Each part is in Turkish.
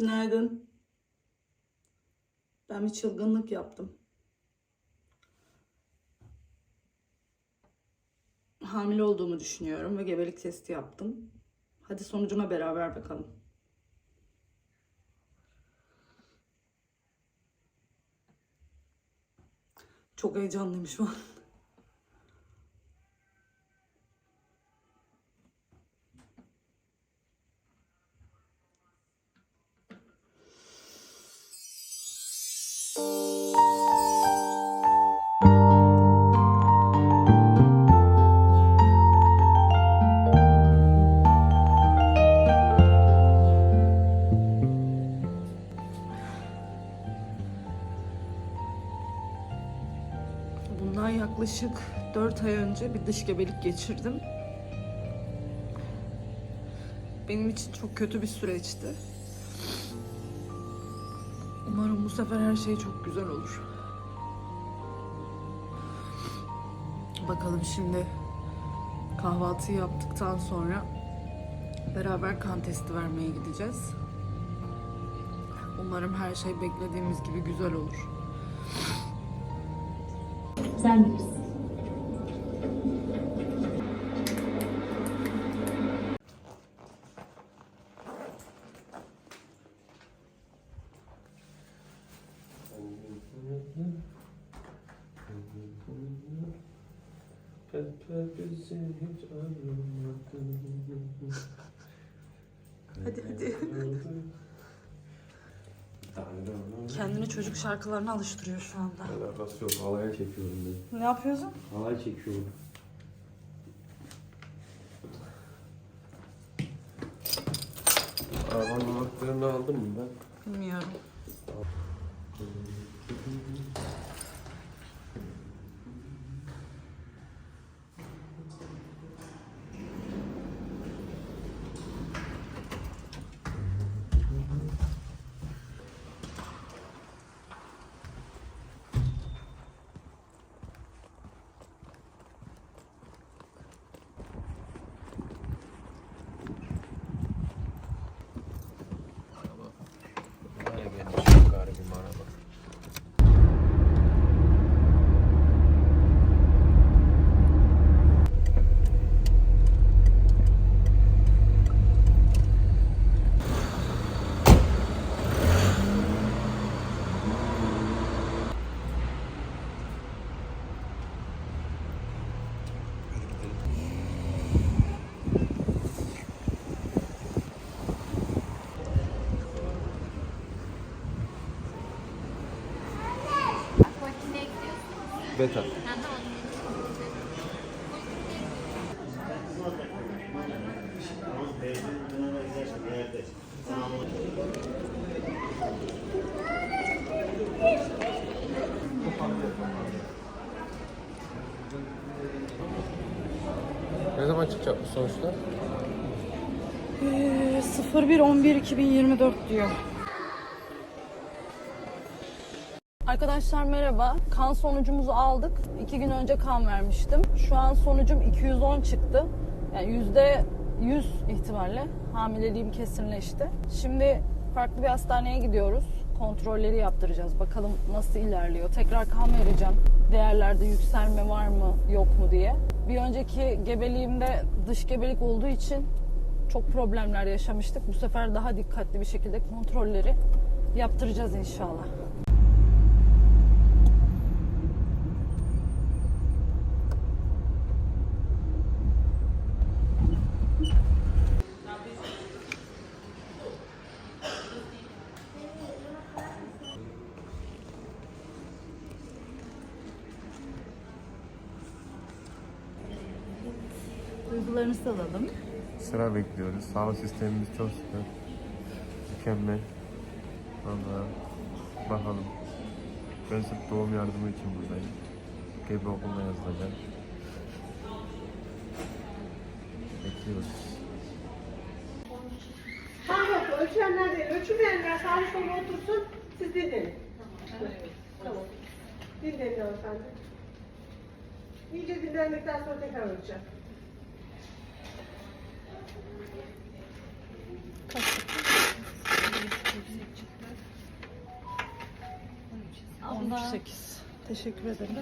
Günaydın. Ben bir çılgınlık yaptım. Hamile olduğumu düşünüyorum ve gebelik testi yaptım. Hadi sonucuna beraber bakalım. Çok heyecanlıyım şu an. Yaklaşık 4 ay önce bir dış gebelik geçirdim. Benim için çok kötü bir süreçti. Umarım bu sefer her şey çok güzel olur. Bakalım şimdi kahvaltıyı yaptıktan sonra beraber kan testi vermeye gideceğiz. Umarım her şey beklediğimiz gibi güzel olur. Sen bilirsin. Hadi hadi. Kendini çocuk şarkılarına alıştırıyor şu anda. Alakası yok. Halaya çekiyorum ben. Ne yapıyorsun? Halay çekiyorum. Arabanın anahtarını aldın mı ben? Bilmiyorum. Beta. Ne zaman çıkacak bu sonuçlar? Ee, 01.11.2024 diyor. Arkadaşlar merhaba. Kan sonucumuzu aldık. İki gün önce kan vermiştim. Şu an sonucum 210 çıktı. Yani yüzde 100 ihtimalle hamileliğim kesinleşti. Şimdi farklı bir hastaneye gidiyoruz. Kontrolleri yaptıracağız. Bakalım nasıl ilerliyor. Tekrar kan vereceğim. Değerlerde yükselme var mı yok mu diye. Bir önceki gebeliğimde dış gebelik olduğu için çok problemler yaşamıştık. Bu sefer daha dikkatli bir şekilde kontrolleri yaptıracağız inşallah. Duygularınızı alalım. Sıra bekliyoruz. Sağlık sistemimiz çok süper. Mükemmel. Valla bakalım. Ben sırf doğum yardımı için buradayım. Gebe okuluna yazılacağım. Bekliyoruz. Ha yok, ölçüyenler değil. Ölçülmeyenler sağlı sola otursun, siz dinleyin. Tamam. Dinleyin hanımefendi. İyice dinlendikten sonra tekrar ölçeceğim. yüksek 13.8. Teşekkür ederim.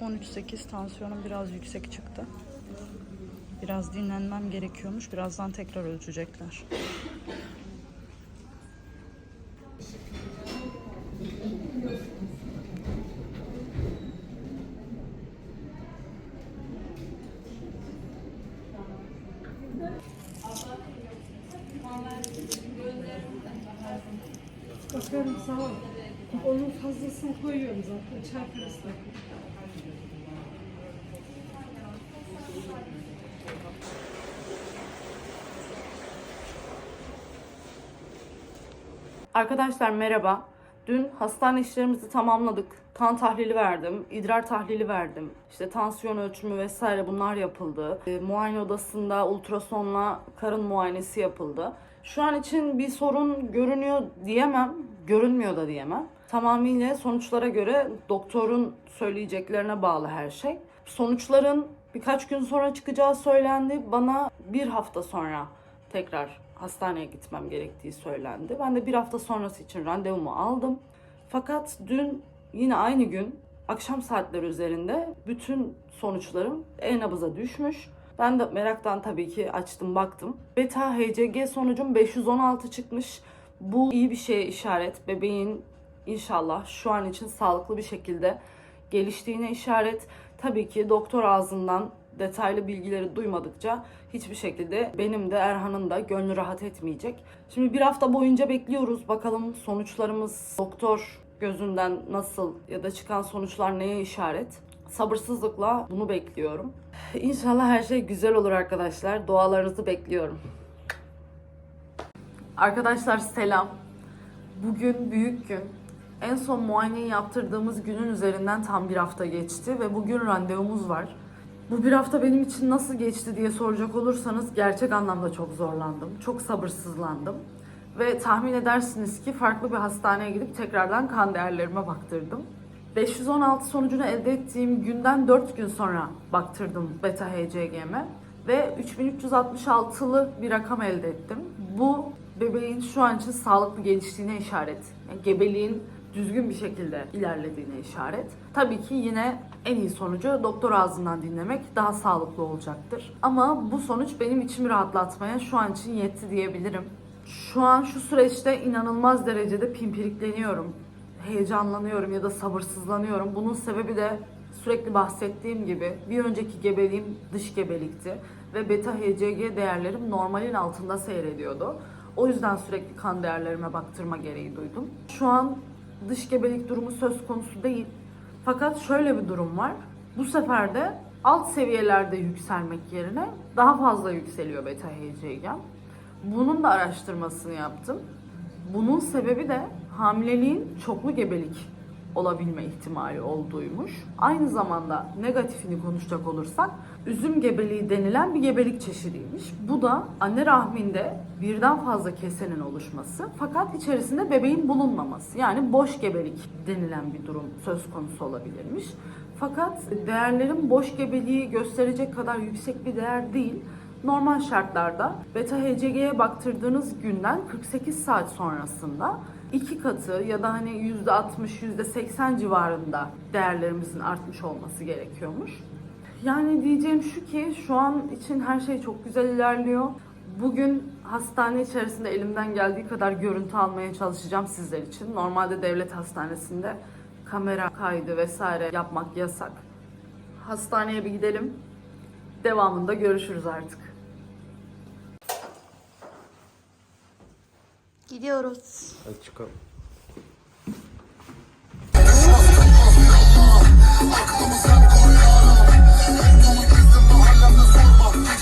13.8 tansiyonum biraz yüksek çıktı. Biraz dinlenmem gerekiyormuş. Birazdan tekrar ölçecekler. Arkadaşlar merhaba. Dün hastane işlerimizi tamamladık. Kan tahlili verdim, idrar tahlili verdim. İşte tansiyon ölçümü vesaire bunlar yapıldı. E, muayene odasında ultrasonla karın muayenesi yapıldı. Şu an için bir sorun görünüyor diyemem, görünmüyor da diyemem. Tamamıyla sonuçlara göre doktorun söyleyeceklerine bağlı her şey. Sonuçların birkaç gün sonra çıkacağı söylendi. Bana bir hafta sonra tekrar hastaneye gitmem gerektiği söylendi. Ben de bir hafta sonrası için randevumu aldım. Fakat dün yine aynı gün akşam saatleri üzerinde bütün sonuçlarım e-nabıza düşmüş. Ben de meraktan tabii ki açtım baktım. Beta HCG sonucum 516 çıkmış. Bu iyi bir şeye işaret. Bebeğin inşallah şu an için sağlıklı bir şekilde geliştiğine işaret. Tabii ki doktor ağzından detaylı bilgileri duymadıkça hiçbir şekilde benim de Erhan'ın da gönlü rahat etmeyecek. Şimdi bir hafta boyunca bekliyoruz. Bakalım sonuçlarımız doktor gözünden nasıl ya da çıkan sonuçlar neye işaret? Sabırsızlıkla bunu bekliyorum. İnşallah her şey güzel olur arkadaşlar. Dualarınızı bekliyorum. Arkadaşlar selam. Bugün büyük gün. En son muayeneyi yaptırdığımız günün üzerinden tam bir hafta geçti ve bugün randevumuz var. Bu bir hafta benim için nasıl geçti diye soracak olursanız gerçek anlamda çok zorlandım. Çok sabırsızlandım. Ve tahmin edersiniz ki farklı bir hastaneye gidip tekrardan kan değerlerime baktırdım. 516 sonucunu elde ettiğim günden 4 gün sonra baktırdım beta HCG'me ve 3366'lı bir rakam elde ettim. Bu bebeğin şu an için sağlıklı geliştiğine işaret. Yani gebeliğin düzgün bir şekilde ilerlediğine işaret. Tabii ki yine en iyi sonucu doktor ağzından dinlemek daha sağlıklı olacaktır. Ama bu sonuç benim içimi rahatlatmaya şu an için yetti diyebilirim. Şu an şu süreçte inanılmaz derecede pimpirikleniyorum. Heyecanlanıyorum ya da sabırsızlanıyorum. Bunun sebebi de sürekli bahsettiğim gibi bir önceki gebeliğim dış gebelikti ve beta HCG değerlerim normalin altında seyrediyordu. O yüzden sürekli kan değerlerime baktırma gereği duydum. Şu an dış gebelik durumu söz konusu değil. Fakat şöyle bir durum var. Bu sefer de alt seviyelerde yükselmek yerine daha fazla yükseliyor beta HCG. Bunun da araştırmasını yaptım. Bunun sebebi de hamileliğin çoklu gebelik olabilme ihtimali olduğuymuş. Aynı zamanda negatifini konuşacak olursak üzüm gebeliği denilen bir gebelik çeşidiymiş. Bu da anne rahminde birden fazla kesenin oluşması fakat içerisinde bebeğin bulunmaması. Yani boş gebelik denilen bir durum söz konusu olabilirmiş. Fakat değerlerin boş gebeliği gösterecek kadar yüksek bir değer değil. Normal şartlarda beta HCG'ye baktırdığınız günden 48 saat sonrasında iki katı ya da hani %60, %80 civarında değerlerimizin artmış olması gerekiyormuş. Yani diyeceğim şu ki şu an için her şey çok güzel ilerliyor. Bugün hastane içerisinde elimden geldiği kadar görüntü almaya çalışacağım sizler için. Normalde devlet hastanesinde kamera kaydı vesaire yapmak yasak. Hastaneye bir gidelim. Devamında görüşürüz artık. Gidiyoruz. Hadi çıkalım.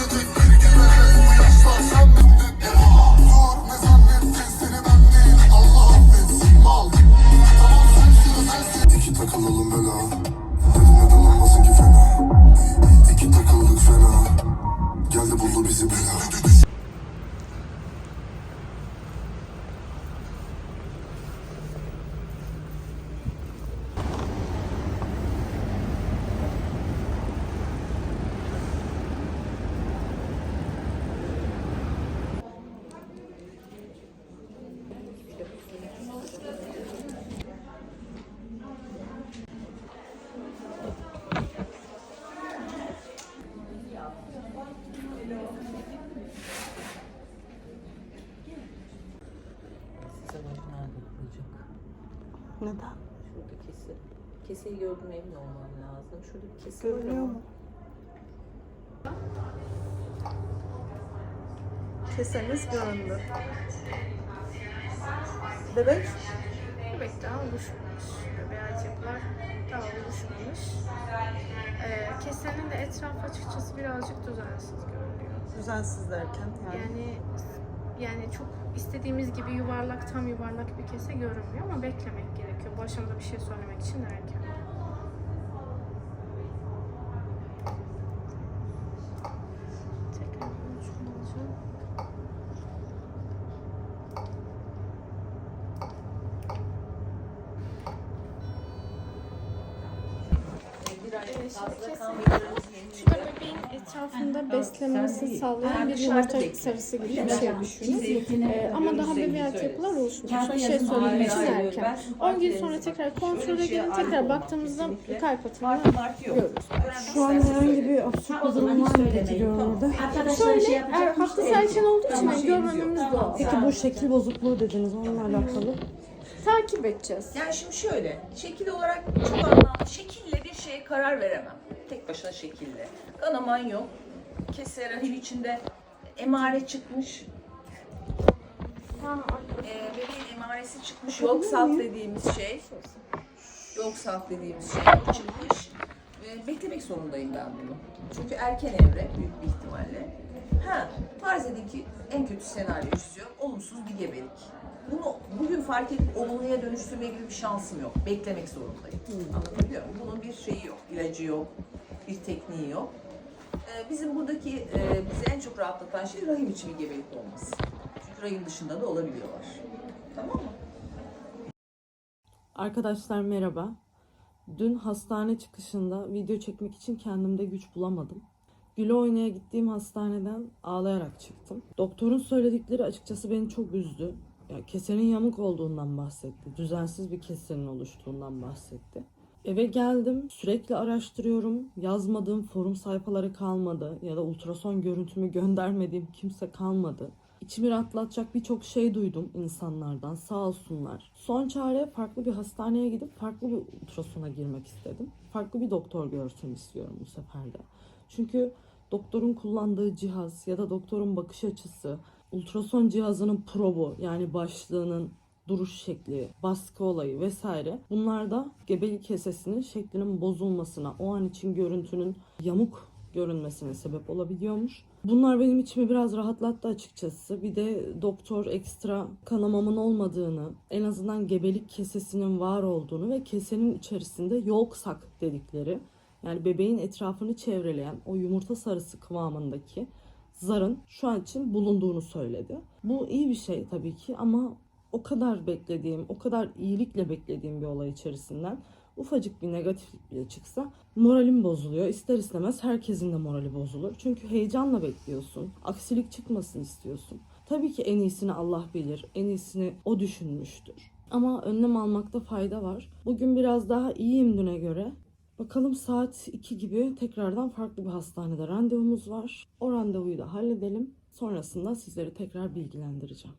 İki Neden? Şurada kesi. Keseyi gördüm emin olmam lazım. Şurada bir kesi var Görünüyor ama. mu? Keseniz göründü. Bebek Bebek daha oluşmamış. Beyaz yapılar daha oluşmamış. Ee, kesenin de etrafı açıkçası birazcık düzensiz görünüyor. düzensiz derken yani. Yani yani çok istediğimiz gibi yuvarlak, tam yuvarlak bir kese görünmüyor ama beklemek gerekiyor. Bu aşamada bir şey söylemek için erken. Kan Şurada bebeğin etrafında beslenmesini sağlayan bir yumurta sarısı gibi bir şey düşünün. Ee, ama daha bebeyat yapılar oluşmuyor. Bir şey söylemek için erken. 10 gün sonra tekrar kontrole gelin. Tekrar baktığımızda kalp atımını görürüz. Şu an herhangi bir absürt bir durum var mı görünürde? Şöyle, eğer hafta erken olduğu için görmememiz doğal. Peki bu şekil bozukluğu dediniz onunla alakalı. Takip edeceğiz. Yani şimdi şöyle, şekil olarak çok anlamlı. Şekille şeye karar veremem. Tek başına şekille. Kanaman yok. Keser rahim içinde emare çıkmış. Ee, bebeğin emaresi çıkmış. Yolk salt dediğimiz şey. Yolk salt dediğimiz şey o çıkmış. Ee, beklemek zorundayım ben bunu. Çünkü erken evre büyük bir ihtimalle. Ha, farz edin ki en kötü senaryo çiziyorum. Olumsuz bir gebelik. Bunu bugün fark edip olumluya dönüştürme gibi bir şansım yok. Beklemek zorundayım. Anlatabiliyor muyum? Bunun bir şeyi yok, ilacı yok, bir tekniği yok. Ee, bizim buradaki e, bizi en çok rahatlatan şey rahim içi bir gebelik olması. Çünkü rahim dışında da olabiliyorlar. Tamam mı? Arkadaşlar merhaba. Dün hastane çıkışında video çekmek için kendimde güç bulamadım. Güle oynaya gittiğim hastaneden ağlayarak çıktım. Doktorun söyledikleri açıkçası beni çok üzdü. Ya kesenin yamuk olduğundan bahsetti. Düzensiz bir kesenin oluştuğundan bahsetti. Eve geldim, sürekli araştırıyorum. Yazmadığım forum sayfaları kalmadı ya da ultrason görüntümü göndermediğim kimse kalmadı. İçimi rahatlatacak birçok şey duydum insanlardan sağ olsunlar. Son çare farklı bir hastaneye gidip farklı bir ultrasona girmek istedim. Farklı bir doktor görsün istiyorum bu sefer de. Çünkü doktorun kullandığı cihaz ya da doktorun bakış açısı, ultrason cihazının probu yani başlığının duruş şekli, baskı olayı vesaire bunlar da gebelik kesesinin şeklinin bozulmasına, o an için görüntünün yamuk görünmesine sebep olabiliyormuş. Bunlar benim içimi biraz rahatlattı açıkçası. Bir de doktor ekstra kanamamın olmadığını, en azından gebelik kesesinin var olduğunu ve kesenin içerisinde yolksak dedikleri yani bebeğin etrafını çevreleyen o yumurta sarısı kıvamındaki zarın şu an için bulunduğunu söyledi. Bu iyi bir şey tabii ki ama o kadar beklediğim, o kadar iyilikle beklediğim bir olay içerisinden ufacık bir negatiflik bile çıksa moralim bozuluyor. İster istemez herkesin de morali bozulur. Çünkü heyecanla bekliyorsun. Aksilik çıkmasın istiyorsun. Tabii ki en iyisini Allah bilir. En iyisini o düşünmüştür. Ama önlem almakta fayda var. Bugün biraz daha iyiyim düne göre. Bakalım saat 2 gibi tekrardan farklı bir hastanede randevumuz var. O randevuyu da halledelim. Sonrasında sizleri tekrar bilgilendireceğim.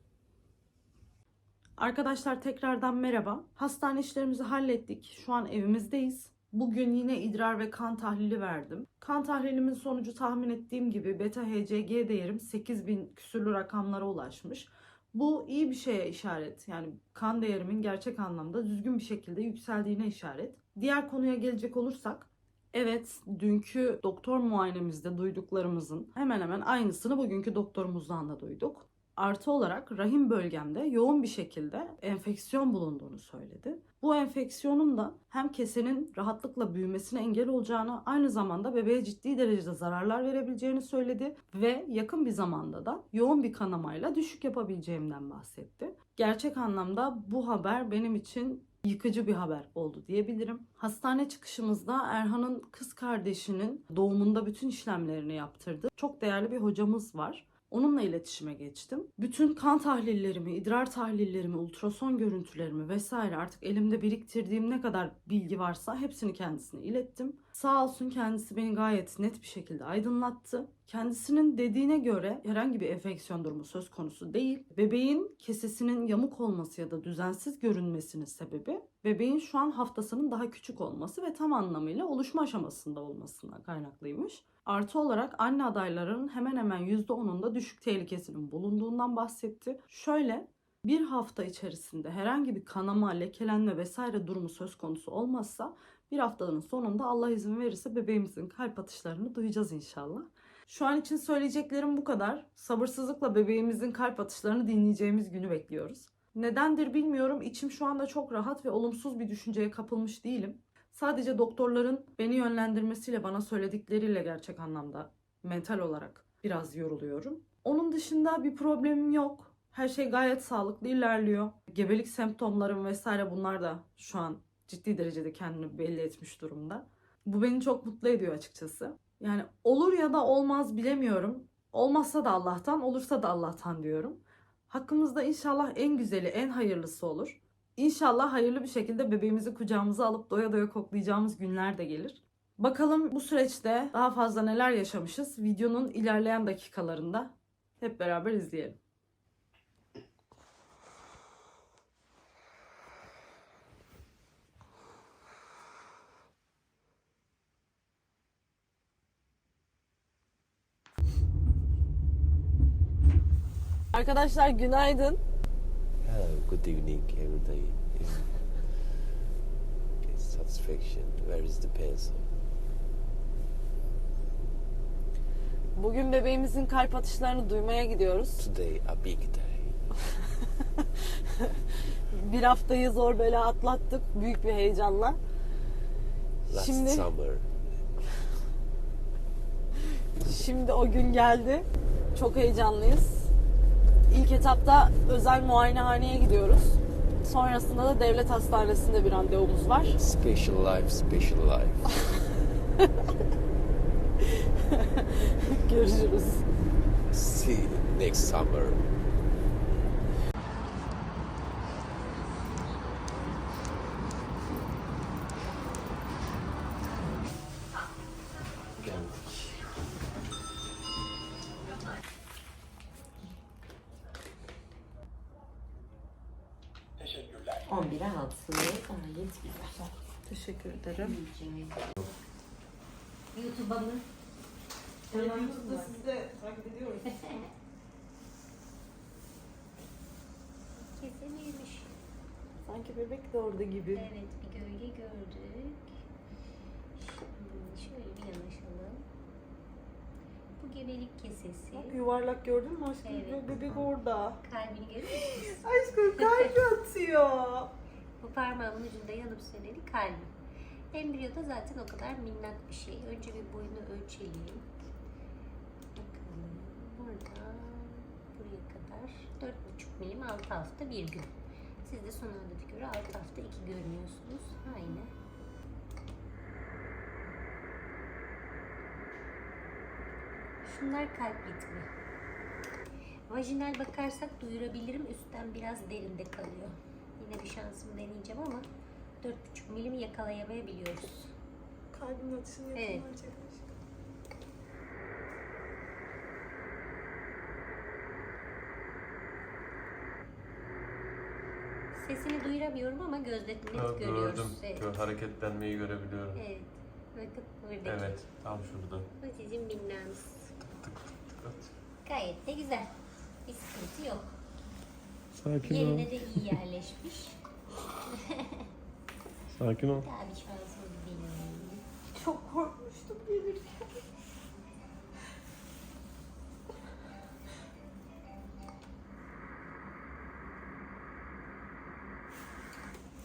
Arkadaşlar tekrardan merhaba. Hastane işlerimizi hallettik. Şu an evimizdeyiz. Bugün yine idrar ve kan tahlili verdim. Kan tahlilimin sonucu tahmin ettiğim gibi beta HCG değerim 8000 küsürlü rakamlara ulaşmış. Bu iyi bir şeye işaret. Yani kan değerimin gerçek anlamda düzgün bir şekilde yükseldiğine işaret. Diğer konuya gelecek olursak Evet, dünkü doktor muayenemizde duyduklarımızın hemen hemen aynısını bugünkü doktorumuzdan da duyduk. Artı olarak rahim bölgemde yoğun bir şekilde enfeksiyon bulunduğunu söyledi. Bu enfeksiyonun da hem kesenin rahatlıkla büyümesine engel olacağını, aynı zamanda bebeğe ciddi derecede zararlar verebileceğini söyledi ve yakın bir zamanda da yoğun bir kanamayla düşük yapabileceğimden bahsetti. Gerçek anlamda bu haber benim için yıkıcı bir haber oldu diyebilirim. Hastane çıkışımızda Erhan'ın kız kardeşinin doğumunda bütün işlemlerini yaptırdı. Çok değerli bir hocamız var. Onunla iletişime geçtim. Bütün kan tahlillerimi, idrar tahlillerimi, ultrason görüntülerimi vesaire artık elimde biriktirdiğim ne kadar bilgi varsa hepsini kendisine ilettim. Sağ olsun kendisi beni gayet net bir şekilde aydınlattı. Kendisinin dediğine göre herhangi bir enfeksiyon durumu söz konusu değil. Bebeğin kesesinin yamuk olması ya da düzensiz görünmesinin sebebi bebeğin şu an haftasının daha küçük olması ve tam anlamıyla oluşma aşamasında olmasına kaynaklıymış. Artı olarak anne adaylarının hemen hemen %10'unda düşük tehlikesinin bulunduğundan bahsetti. Şöyle bir hafta içerisinde herhangi bir kanama, lekelenme vesaire durumu söz konusu olmazsa bir haftanın sonunda Allah izin verirse bebeğimizin kalp atışlarını duyacağız inşallah. Şu an için söyleyeceklerim bu kadar. Sabırsızlıkla bebeğimizin kalp atışlarını dinleyeceğimiz günü bekliyoruz. Nedendir bilmiyorum. İçim şu anda çok rahat ve olumsuz bir düşünceye kapılmış değilim. Sadece doktorların beni yönlendirmesiyle bana söyledikleriyle gerçek anlamda mental olarak biraz yoruluyorum. Onun dışında bir problemim yok. Her şey gayet sağlıklı ilerliyor. Gebelik semptomlarım vesaire bunlar da şu an ciddi derecede kendini belli etmiş durumda. Bu beni çok mutlu ediyor açıkçası. Yani olur ya da olmaz bilemiyorum. Olmazsa da Allah'tan, olursa da Allah'tan diyorum. Hakkımızda inşallah en güzeli, en hayırlısı olur. İnşallah hayırlı bir şekilde bebeğimizi kucağımıza alıp doya doya koklayacağımız günler de gelir. Bakalım bu süreçte daha fazla neler yaşamışız videonun ilerleyen dakikalarında hep beraber izleyelim. Arkadaşlar günaydın. Hello, good evening, everybody. Satisfaction. Where is the pencil? Bugün bebeğimizin kalp atışlarını duymaya gidiyoruz. Today, a big day. Bir haftayı zor bela atlattık büyük bir heyecanla. Last Şimdi summer, şimdi o gün geldi. Çok heyecanlıyız. İlk etapta özel muayenehaneye gidiyoruz. Sonrasında da devlet hastanesinde bir randevumuz var. special life, special life. Görüşürüz. See you next summer. Teşekkür ederim. YouTube'a mı? YouTube'da sizi de takip ediyoruz. Kesilmiş. Sanki bebek de orada gibi. Evet bir gölge gördük. Şimdi şöyle bir yanaşalım. Bu gebelik kesesi. Bak yuvarlak gördün mü aşkım? Evet. Bebek orada. Kalbini görüyor musunuz? Aşkım kalp atıyor. Bu parmağımın ucunda yanıp söneni kalbi. Embriyoda zaten o kadar minnak bir şey. Önce bir boyunu ölçelim. Bakalım. Burada buraya kadar 4,5 milim 6 hafta bir gün. Siz de son anda göre 6 hafta 2 görünüyorsunuz. Aynı. Şunlar kalp ritmi. Vajinal bakarsak duyurabilirim. Üstten biraz derinde kalıyor. Yine bir şansımı deneyeceğim ama 4,5 milim yakalayamayabiliyoruz. Kalbin atışını Evet. Sesini duyuramıyorum ama gözle net görüyoruz. Gördüm. Evet. Hareketlenmeyi görebiliyorum. evet. Bakın buradaki. Evet, tam şurada. Bu sizin minnanız. Gayet de güzel. Bir sıkıntı yok. Sakin ol. Yerine de iyi yerleşmiş. Sakin ol. Daha bir şansımız benim. Çok korkmuştum gelirken.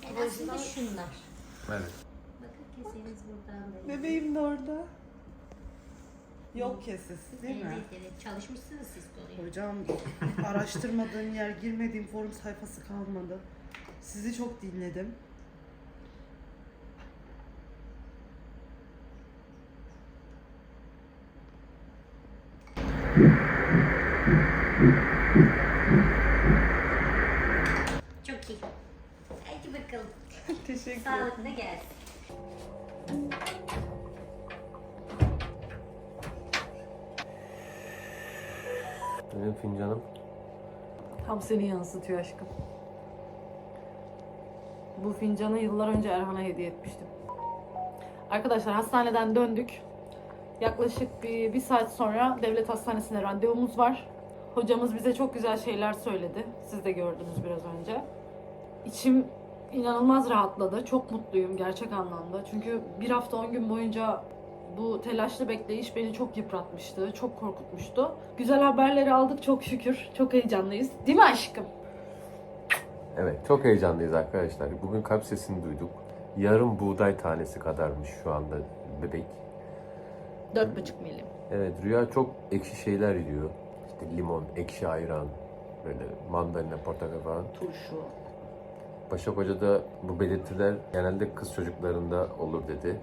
Yani aslında şunlar. Evet. Bakın keseniz buradan da. Bebeğim de orada. Yok kesesi değil mi? Evet evet çalışmışsınız siz konuyu. Hocam araştırmadığım yer, girmediğim forum sayfası kalmadı. Sizi çok dinledim. Çok iyi. Hadi bakalım. Teşekkür Sağlıkla gelsin. Fincanım. Tam seni yansıtıyor aşkım. Bu fincanı yıllar önce Erhan'a hediye etmiştim. Arkadaşlar hastaneden döndük. Yaklaşık bir, bir saat sonra devlet hastanesine randevumuz var. Hocamız bize çok güzel şeyler söyledi. Siz de gördünüz biraz önce. İçim inanılmaz rahatladı. Çok mutluyum gerçek anlamda. Çünkü bir hafta 10 gün boyunca bu telaşlı bekleyiş beni çok yıpratmıştı, çok korkutmuştu. Güzel haberleri aldık çok şükür. Çok heyecanlıyız. Değil mi aşkım? Evet çok heyecanlıyız arkadaşlar. Bugün kalp sesini duyduk. Yarım buğday tanesi kadarmış şu anda bebek. 4,5 milim. Evet Rüya çok ekşi şeyler yiyor. İşte limon, ekşi ayran, böyle mandalina, portakal falan. Turşu. Başak Hoca da bu belirtiler genelde kız çocuklarında olur dedi.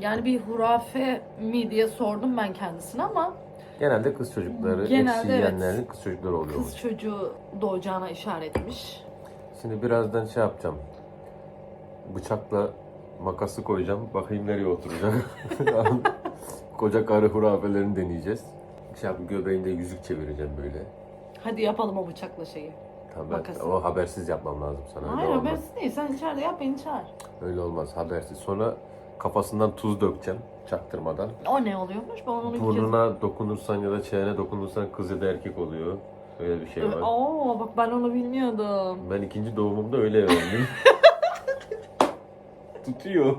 Yani bir hurafe mi diye sordum ben kendisine ama Genelde kız çocukları, Genelde ekşi evet. yiyenlerin kız çocukları oluyormuş. kız çocuğu doğacağına işaretmiş. Şimdi birazdan şey yapacağım. Bıçakla makası koyacağım. Bakayım nereye oturacak. Koca karı hurafelerini deneyeceğiz. Şey yap, göbeğinde yüzük çevireceğim böyle. Hadi yapalım o bıçakla şeyi. Tamam ben Makası. o habersiz yapmam lazım sana. Öyle Hayır olmaz. habersiz değil. Sen içeride yap beni çağır. Öyle olmaz habersiz. Sonra kafasından tuz dökeceğim çaktırmadan. O ne oluyormuş? Ben onu. Burnuna dokunursan ya da çenene dokunursan kız ya da erkek oluyor. Öyle bir şey var. Oo bak ben onu bilmiyordum. Ben ikinci doğumumda öyle öğrendim. Tutuyor.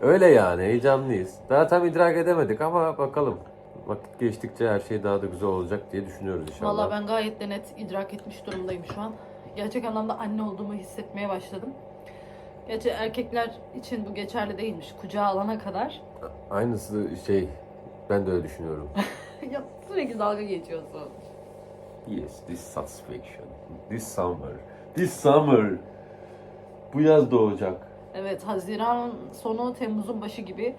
Öyle yani heyecanlıyız. Daha tam idrak edemedik ama bakalım. Vakit geçtikçe her şey daha da güzel olacak diye düşünüyoruz inşallah. Vallahi ben gayet de net idrak etmiş durumdayım şu an. Gerçek anlamda anne olduğumu hissetmeye başladım. Gerçi erkekler için bu geçerli değilmiş. Kucağa alana kadar. Aynısı şey ben de öyle düşünüyorum. ya sürekli dalga geçiyorsun. Yes, this satisfaction. This summer. This summer. Bu yaz doğacak. Evet, Haziran sonu Temmuz'un başı gibi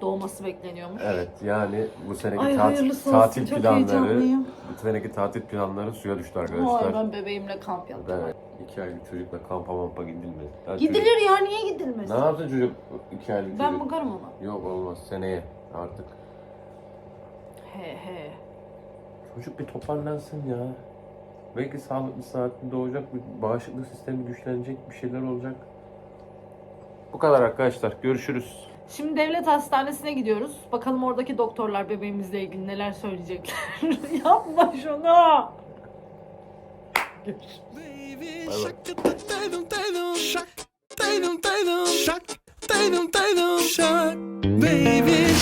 doğması bekleniyormuş. Evet yani bu seneki Ay, tatil, tatil planları bu seneki tatil planları suya düştü arkadaşlar. Ay ben bebeğimle kamp yaptım. Evet. İki aylık çocukla kampa mampa gidilmez. Ya Gidilir ya niye çocuk- gidilmez? Ne yapsın çocuk iki aylık Ben çocuk? bakarım ona. Yok olmaz seneye artık. He he. Çocuk bir toparlansın ya. Belki sağlıklı saatinde doğacak, bir bağışıklık sistemi güçlenecek, bir şeyler olacak. Bu kadar arkadaşlar. Görüşürüz. Şimdi devlet hastanesine gidiyoruz. Bakalım oradaki doktorlar bebeğimizle ilgili neler söyleyecekler. Yapma şunu. Baby,